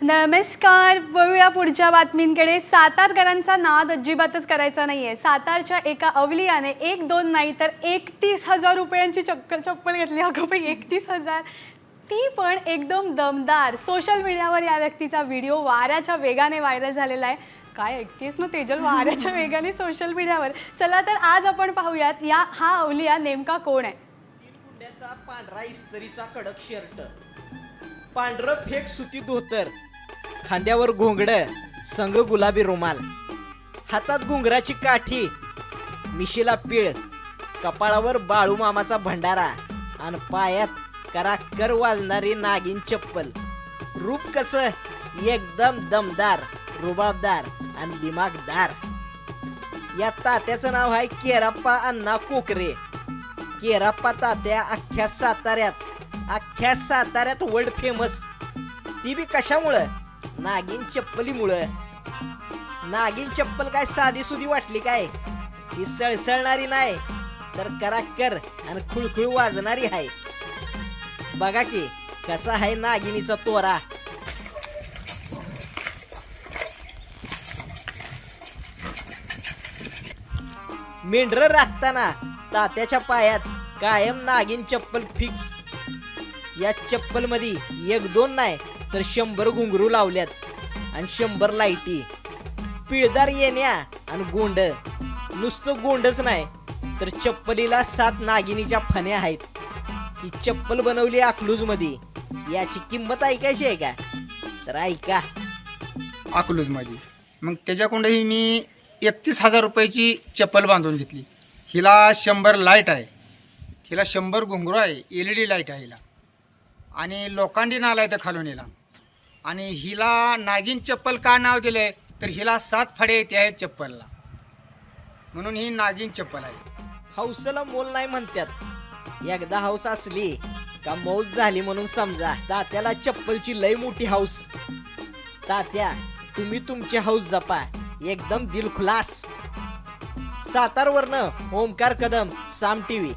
नमस्कार. वळूया पुढच्या बातमींकडे. सातारकरांचा नाद अजिबातच करायचा नाही आहे सातारच्या एका अवलियाने एक दोन नाही तर एकतीस हजार रुपयांची चक्कर चप्पल घेतली. अगं बाई एकतीस हजार. ती पण एकदम दमदार. सोशल मीडियावर या व्यक्तीचा व्हिडिओ वाऱ्याच्या वेगाने व्हायरल झालेला आहे. काय ऐकतेस ना तेजल? वाऱ्याच्या वेगाने सोशल मीडियावर. चला तर आज आपण पाहूयात या हा अवलिया नेमका कोण आहे? पांढरा इस्त्रीचा कडक शर्ट. पांढरं फेक सुती धोतर. खांद्यावर घोंगड संग गुलाबी रुमाल. हातात घुंगराची काठी मिशीला पीळ कपाळावर बाळू मामाचा भंडारा आणि पायात कराकर वाजणारी नागिन चप्पल. रूप कस? एकदम दमदार रुबाबदार आणि दिमागदार. या तात्याचं नाव आहे केराप्पा अण्णा कोकरे. केराप्पा तात्या अख्ख्या साताऱ्यात अख्ख्या साताऱ्यात वर्ल्ड फेमस ती बी कशामुळं? नागिन चप्पलीमुळं. नागिन चप्पल काय साधी सुधी वाटली काय? ही सळसळणारी नाही तर कराक्कर आणि खुळखुळ वाजणारी आहे. बघा की कसा आहे नागिनीचा तोरा. मेंढर राखताना तात्याच्या पायात कायम नागिन चप्पल फिक्स या चप्पलमध्ये एक दोन नाही तर शंभर घुंगरू लावल्यात. आणि शंभर लाईटी. पिळदार येण्या आणि गोंड. नुसतं गोंडच नाही तर चप्पलीला सात नागिनीच्या फण्या आहेत. ही चप्पल बनवली अकलूजमध्ये याची किंमत ऐकायची आहे का? तर ऐका. अकलूजमध्ये. मग त्याच्याकडूनही मी एकतीस हजार रुपयाची चप्पल बांधून घेतली. हिला शंभर लाइट आहे. हिला शंभर घुंगरू आहे. एल ई डी लाइट आहे हिला. आणि लोखंडी नाला आहे तर खालून हिला. आणि हिला नागिन चप्पल का नाव दिलं आहे तर हिला सात फडे येते आहेत चप्पलला. म्हणून ही नागिन चप्पल आहे. हौसला मोल नाही म्हणतात एकदा हौस असली का मौज झाली म्हणून समजा तात्याला चप्पलची लय मोठी हौस. तात्या तुम्ही तुमची हौस जपा. एकदम दिलखुलास. सातारवरनं ओमकार कदम साम टीव्ही.